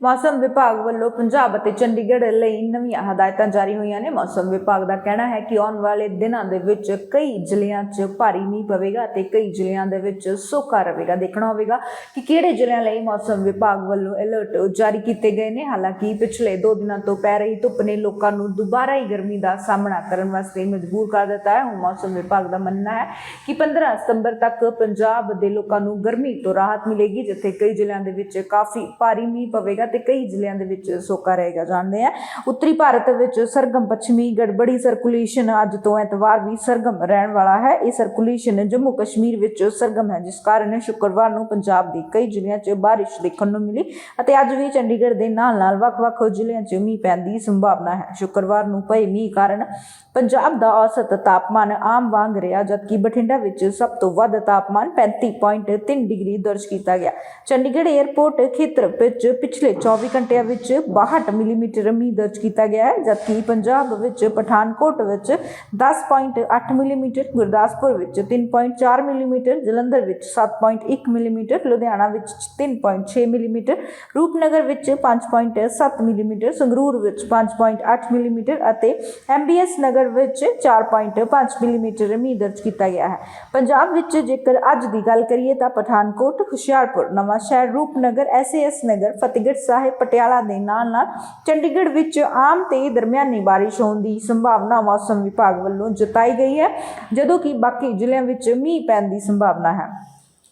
ਮੌਸਮ ਵਿਭਾਗ ਵੱਲੋਂ ਪੰਜਾਬ ਅਤੇ ਚੰਡੀਗੜ੍ਹ ਲਈ ਨਵੀਆਂ ਹਦਾਇਤਾਂ ਜਾਰੀ ਹੋਈਆਂ ਨੇ। ਮੌਸਮ ਵਿਭਾਗ ਦਾ ਕਹਿਣਾ ਹੈ ਕਿ ਆਉਣ ਵਾਲੇ ਦਿਨਾਂ ਦੇ ਵਿੱਚ ਕਈ ਜ਼ਿਲ੍ਹਿਆਂ 'ਚ ਭਾਰੀ ਮੀਂਹ ਪਵੇਗਾ ਅਤੇ ਕਈ ਜ਼ਿਲ੍ਹਿਆਂ ਦੇ ਵਿੱਚ ਸੋਕਾ ਰਹੇਗਾ। ਦੇਖਣਾ ਹੋਵੇਗਾ ਕਿ ਕਿਹੜੇ ਜ਼ਿਲ੍ਹਿਆਂ ਲਈ ਮੌਸਮ ਵਿਭਾਗ ਵੱਲੋਂ ਅਲਰਟ ਜਾਰੀ ਕੀਤੇ ਗਏ ਨੇ। ਹਾਲਾਂਕਿ ਪਿਛਲੇ 2 ਦਿਨਾਂ ਤੋਂ ਪੈ ਰਹੀ ਧੁੱਪ ਨੇ ਲੋਕਾਂ ਨੂੰ ਦੁਬਾਰਾ ਹੀ ਗਰਮੀ ਦਾ ਸਾਹਮਣਾ ਕਰਨ ਵਾਸਤੇ ਮਜਬੂਰ ਕਰ ਦਿੱਤਾ ਹੈ। ਹੁਣ ਮੌਸਮ ਵਿਭਾਗ ਦਾ ਮੰਨਣਾ ਹੈ ਕਿ 15 ਸਤੰਬਰ ਤੱਕ ਪੰਜਾਬ ਦੇ ਲੋਕਾਂ ਨੂੰ ਗਰਮੀ ਤੋਂ ਰਾਹਤ ਮਿਲੇਗੀ, ਜਿੱਥੇ ਕਈ ਜ਼ਿਲ੍ਹਿਆਂ ਦੇ ਵਿੱਚ ਕਾਫੀ ਭਾਰੀ ਮੀਂਹ ਪਵੇਗਾ ਤੇ ਕਈ ਜ਼ਿਲ੍ਹਿਆਂ ਦੇ ਵਿੱਚ ਸੋਕਾ ਰਹੇਗਾ ਜਾਣਦੇ ਆ। ਉੱਤਰੀ ਭਾਰਤ ਵਿੱਚ ਸਰਗਮ ਪੱਛਮੀ ਗੜਬੜੀ ਸਰਕੂਲੇਸ਼ਨ ਅੱਜ ਤੋਂ ਐਤਵਾਰ ਵੀ ਸਰਗਮ ਰਹਿਣ ਵਾਲਾ ਹੈ। ਇਹ ਸਰਕੂਲੇਸ਼ਨ ਜੰਮੂ ਕਸ਼ਮੀਰ ਵਿੱਚ ਸਰਗਮ ਹੈ, ਜਿਸ ਕਾਰਨ ਸ਼ੁੱਕਰਵਾਰ ਨੂੰ ਪੰਜਾਬ ਦੇ ਕਈ ਜ਼ਿਲ੍ਹਿਆਂ 'ਚ ਬਾਰਿਸ਼ ਦੇਖਣ ਨੂੰ ਮਿਲੀ ਅਤੇ ਅੱਜ ਵੀ ਚੰਡੀਗੜ੍ਹ ਦੇ ਨਾਲ-ਨਾਲ ਵੱਖ-ਵੱਖ ਜ਼ਿਲ੍ਹਿਆਂ 'ਚ ਮੀਂਹ ਪੈਣ ਦੀ ਸੰਭਾਵਨਾ ਹੈ। ਸ਼ੁੱਕਰਵਾਰ ਨੂੰ ਪਏ ਮੀਂਹ ਕਾਰਨ ਪੰਜਾਬ ਦਾ ਔਸਤ ਤਾਪਮਾਨ ਆਮ ਵਾਂਗ ਰਿਹਾ, ਜਦਕਿ ਬਠਿੰਡਾ ਵਿੱਚ ਸਭ ਤੋਂ ਵੱਧ ਤਾਪਮਾਨ 35.3 ਡਿਗਰੀ ਦਰਜ ਕੀਤਾ ਗਿਆ। ਚੰਡੀਗੜ੍ਹ 에ਅਰਪੋਰਟ ਖੇਤਰ ਵਿੱਚ ਪਿਛਲੇ 24 ਘੰਟਿਆਂ ਵਿੱਚ 62 ਮਿਲੀਮੀਟਰ ਮੀਂਹ ਦਰਜ ਕੀਤਾ ਗਿਆ ਹੈ, ਜਦਕਿ ਪੰਜਾਬ ਵਿੱਚ ਪਠਾਨਕੋਟ ਵਿੱਚ 10.8 ਮਿਲੀਮੀਟਰ, ਗੁਰਦਾਸਪੁਰ ਵਿੱਚ 3.4 ਮਿਲੀਮੀਟਰ, ਜਲੰਧਰ ਵਿੱਚ 7.1 ਮਿਲੀਮੀਟਰ, ਲੁਧਿਆਣਾ ਵਿੱਚ 3.6 ਮਿਲੀਮੀਟਰ, ਰੂਪਨਗਰ ਵਿੱਚ 5.7 ਮਿਲੀਮੀਟਰ, ਸੰਗਰੂਰ ਵਿੱਚ 5.8 ਮਿਲੀਮੀਟਰ ਅਤੇ ਐਮਬੀਐਸ ਨਗਰ ਵਿੱਚ 4.5 ਮਿਲੀਮੀਟਰ ਮੀਂਹ ਦਰਜ ਕੀਤਾ ਗਿਆ ਹੈ। ਪੰਜਾਬ ਵਿੱਚ ਜੇਕਰ ਅੱਜ ਦੀ ਗੱਲ ਕਰੀਏ ਤਾਂ ਪਠਾਨਕੋਟ, ਹੁਸ਼ਿਆਰਪੁਰ ਨਵਾਂ ਸ਼ਹਿਰ ਰੂਪਨਗਰ, ਐਸਏਐਸ ਨਗਰ, ਫਤਿਹਗੜ੍ਹ ਸਾਹਿਬ ਪਟਿਆਲਾ ਦੇ ਨਾਲ ਨਾਲ। ਚੰਡੀਗੜ੍ਹ ਵਿੱਚ ਆਮ ਤੇ ਦਰਮਿਆਨੀ ਬਾਰਿਸ਼ ਹੋਣ ਦੀ ਸੰਭਾਵਨਾ ਮੌਸਮ ਵਿਭਾਗ ਵੱਲੋਂ ਜਤਾਈ ਗਈ ਹੈ, ਜਦੋਂ ਕਿ ਬਾਕੀ ਜ਼ਿਲ੍ਹਿਆਂ ਵਿੱਚ ਮੀਂਹ ਪੈਣ ਦੀ ਸੰਭਾਵਨਾ ਹੈ।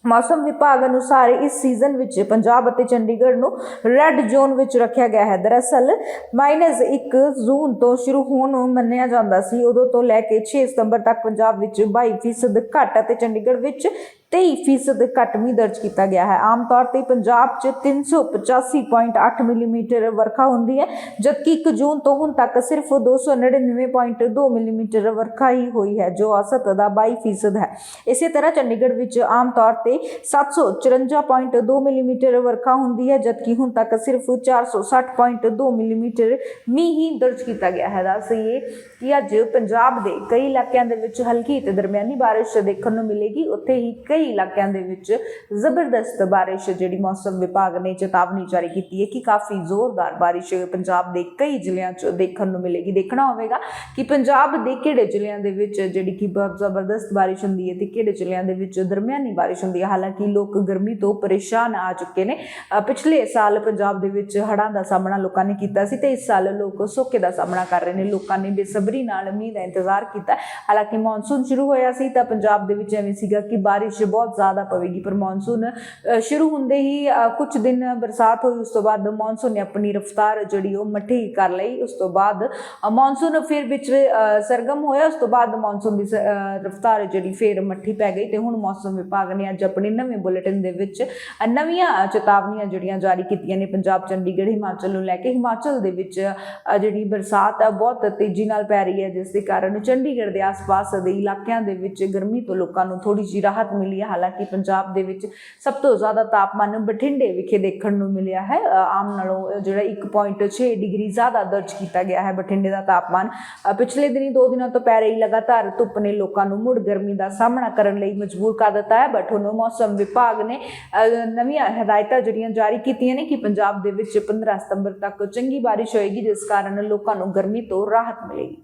ਮੌਸਮ ਵਿਭਾਗ ਅਨੁਸਾਰ ਇਸ ਸੀਜ਼ਨ ਵਿੱਚ ਪੰਜਾਬ ਅਤੇ ਚੰਡੀਗੜ੍ਹ ਨੂੰ ਰੈੱਡ ਜ਼ੋਨ ਵਿੱਚ ਰੱਖਿਆ ਗਿਆ ਹੈ। ਦਰਅਸਲ -1 ਜੂਨ ਤੋਂ ਸ਼ੁਰੂ ਹੋਣ ਨੂੰ ਮੰਨਿਆ ਜਾਂਦਾ ਸੀ। ਉਦੋਂ ਤੋਂ ਲੈ ਕੇ 6 ਸਤੰਬਰ ਤੱਕ ਪੰਜਾਬ ਵਿੱਚ 22% ਘੱਟ ਅਤੇ ਚੰਡੀਗੜ੍ਹ ਵਿੱਚ 23% ਘੱਟ ਮੀਂਹ ਦਰਜ ਕੀਤਾ ਗਿਆ ਹੈ। ਆਮ ਤੌਰ ਤੇ ਪੰਜਾਬ 'ਚ 385.8 ਮਿਲੀਮੀਟਰ ਵਰਖਾ ਹੁੰਦੀ ਹੈ, ਜਦਕਿ 1 ਜੂਨ ਤੋਂ ਹੁਣ ਤੱਕ ਸਿਰਫ 299.2 ਮਿਲੀਮੀਟਰ ਵਰਖਾ ਹੀ ਹੋਈ ਹੈ, ਜੋ ਔਸਤ ਦਾ 22% ਹੈ। ਇਸੇ ਤਰ੍ਹਾਂ ਚੰਡੀਗੜ੍ਹ ਵਿੱਚ ਆਮ ਤੌਰ ਤੇ 754.2 ਮਿਲੀਮੀਟਰ ਵਰਖਾ ਹੁੰਦੀ ਹੈ, ਜਦਕਿ ਹੁਣ ਤੱਕ ਸਿਰਫ 460.2 ਮਿਲੀਮੀਟਰ ਮੀਂਹ ਹੀ ਦਰਜ ਕੀਤਾ ਗਿਆ ਹੈ। ਦੱਸਈਏ ਕਿ ਅੱਜ ਪੰਜਾਬ ਦੇ ਕਈ ਇਲਾਕਿਆਂ ਦੇ ਵਿੱਚ ਹਲਕੀ ਤੇ ਦਰਮਿਆਨੀ ਬਾਰਿਸ਼ ਦੇਖਣ ਨੂੰ ਮਿਲੇਗੀ। ਉੱਥੇ ਹੀ ਕਈ ਇਲਾਕਿਆਂ ਦੇ ਵਿੱਚ ਜ਼ਬਰਦਸਤ ਬਾਰਿਸ਼ ਜਿਹੜੀ ਮੌਸਮ ਵਿਭਾਗ ਨੇ ਚੇਤਾਵਨੀ ਜਾਰੀ ਕੀਤੀ ਹੈ ਕਿ ਕਾਫੀ ਜ਼ੋਰਦਾਰ ਬਾਰਿਸ਼ ਪੰਜਾਬ ਦੇ ਕਈ ਜ਼ਿਲ੍ਹਿਆਂ 'ਚ ਦੇਖਣ ਨੂੰ ਮਿਲੇਗੀ। ਦੇਖਣਾ ਹੋਵੇਗਾ ਕਿ ਪੰਜਾਬ ਦੇ ਕਿਹੜੇ ਜ਼ਿਲ੍ਹਿਆਂ ਦੇ ਵਿੱਚ ਜਿਹੜੀ ਕਿ ਬਹੁਤ ਜ਼ਬਰਦਸਤ ਬਾਰਿਸ਼ ਹੁੰਦੀ ਹੈ ਤੇ ਕਿਹੜੇ ਜ਼ਿਲ੍ਹਿਆਂ ਦੇ ਵਿੱਚ ਦਰਮਿਆਨੀ ਬਾਰਿਸ਼ ਹੁੰਦੀ ਹੈ। ਹਾਲਾਂਕਿ ਲੋਕ ਗਰਮੀ ਤੋਂ ਪਰੇਸ਼ਾਨ ਆ ਚੁੱਕੇ ਨੇ। ਪਿਛਲੇ ਸਾਲ ਪੰਜਾਬ ਦੇ ਵਿੱਚ ਹੜ੍ਹਾਂ ਦਾ ਸਾਹਮਣਾ ਲੋਕਾਂ ਨੇ ਕੀਤਾ ਸੀ ਤੇ ਇਸ ਸਾਲ ਲੋਕ ਸੋਕੇ ਦਾ ਸਾਹਮਣਾ ਕਰ ਰਹੇ ਨੇ। ਲੋਕਾਂ ਨੇ ਬੇਸਬਰੀ ਨਾਲ ਮੀਂਹ ਦਾ ਇੰਤਜ਼ਾਰ ਕੀਤਾ। ਹਾਲਾਂਕਿ ਮੌਨਸੂਨ ਸ਼ੁਰੂ ਹੋਇਆ ਸੀ ਤਾਂ ਪੰਜਾਬ ਦੇ ਵਿੱਚ ਐਵੇਂ ਸੀਗਾ ਕਿ ਬਾਰਿਸ਼ ਬਹੁਤ ਜ਼ਿਆਦਾ ਪਵੇਗੀ ਪਰ ਮੌਨਸੂਨ ਸ਼ੁਰੂ ਹੁੰਦੇ ਹੀ ਕੁਝ ਦਿਨ ਬਰਸਾਤ ਹੋਈ ਉਸ ਤੋਂ ਬਾਅਦ ਮੌਨਸੂਨ ਨੇ ਆਪਣੀ ਰਫ਼ਤਾਰ ਜਿਹੜੀ ਉਹ ਮੱਠੀ ਕਰ ਲਈ ਉਸ ਤੋਂ ਬਾਅਦ ਮੌਨਸੂਨ ਫਿਰ ਵਿੱਚ ਅ, ਸਰਗਮ ਹੋਇਆ ਉਸ ਤੋਂ ਬਾਅਦ ਮੌਨਸੂਨ ਦੀ ਰਫ਼ਤਾਰ ਜਿਹੜੀ ਫੇਰ ਮੱਠੀ ਪੈ ਗਈ ਤੇ ਹੁਣ ਮੌਸਮ ਵਿਭਾਗ ਨੇ ਅੱਜ ਆਪਣੇ ਨਵੇਂ ਬੁਲੇਟਿਨ ਦੇ ਵਿੱਚ ਨਵੀਆਂ ਚੇਤਾਵਨੀਆਂ ਜਿਹੜੀਆਂ ਜਾਰੀ ਕੀਤੀਆਂ ਨੇ ਪੰਜਾਬ ਚੰਡੀਗੜ੍ਹ ਹਿਮਾਚਲ ਨੂੰ ਲੈ ਕੇ। ਹਿਮਾਚਲ ਦੇ ਵਿੱਚ ਜਿਹੜੀ ਬਰਸਾਤ ਆ ਬਹੁਤ ਤੇਜ਼ੀ ਨਾਲ ਪੈ ਰਹੀ ਹੈ ਜਿਸ ਦੇ ਕਾਰਨ ਚੰਡੀਗੜ੍ਹ ਦੇ ਆਸ-ਪਾਸ ਦੇ ਇਲਾਕਿਆਂ ਦੇ ਵਿੱਚ ਗਰਮੀ ਤੋਂ ਲੋਕਾਂ ਨੂੰ ਥੋੜੀ ਜਿਹੀ ਰਾਹਤ ਮਿਲੀ ਹੈ ਹਾਲਾਂਕਿ ਪੰਜਾਬ ਦੇ ਵਿੱਚ ਸਭ ਤੋਂ ਜ਼ਿਆਦਾ ਤਾਪਮਾਨ ਬਠਿੰਡੇ ਵਿਖੇ ਦੇਖਣ ਨੂੰ ਮਿਲਿਆ ਹੈ। ਆਮ ਨਾਲੋਂ ਜਿਹੜਾ 1.6 ਡਿਗਰੀ ਜ਼ਿਆਦਾ ਦਰਜ ਕੀਤਾ ਗਿਆ ਹੈ ਬਠਿੰਡੇ ਦਾ ਤਾਪਮਾਨ। ਪਿਛਲੇ ਦਿਨੀ ਦੋ ਦਿਨਾਂ ਤੋਂ ਪੈ ਰਹੀ ਲਗਾਤਾਰ ਧੁੱਪ ਨੇ ਲੋਕਾਂ ਨੂੰ ਮੁੜ ਗਰਮੀ ਦਾ ਸਾਹਮਣਾ ਕਰਨ ਲਈ ਮਜਬੂਰ ਕਰ ਦਿੱਤਾ ਹੈ। ਬਟ ਹੁਣ ਮੌਸਮ ਵਿਭਾਗ ਨੇ ਨਵੀਆਂ ਹਦਾਇਤਾਂ ਜਿਹੜੀਆਂ ਜਾਰੀ ਕੀਤੀਆਂ ਨੇ ਕਿ ਪੰਜਾਬ ਦੇ ਵਿੱਚ 15 ਸਤੰਬਰ ਤੱਕ ਚੰਗੀ ਬਾਰਿਸ਼ ਹੋਏਗੀ, ਜਿਸ ਕਾਰਨ ਲੋਕਾਂ ਨੂੰ ਗਰਮੀ ਤੋਂ ਰਾਹਤ ਮਿਲੇਗੀ।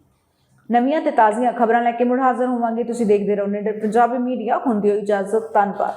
ਨਵੀਆਂ ਤੇ ਤਾਜ਼ੀਆਂ ਖਬਰਾਂ ਲੈ ਕੇ ਮੁੜ ਹਾਜ਼ਰ ਹੋਵਾਂਗੇ। ਤੁਸੀਂ ਦੇਖਦੇ ਰਹੋ ਨਿਡਰ ਪੰਜਾਬੀ ਮੀਡੀਆ। ਹੁੰਦੀ ਹੋਈ ਇਜਾਜ਼ਤ। ਧੰਨਵਾਦ।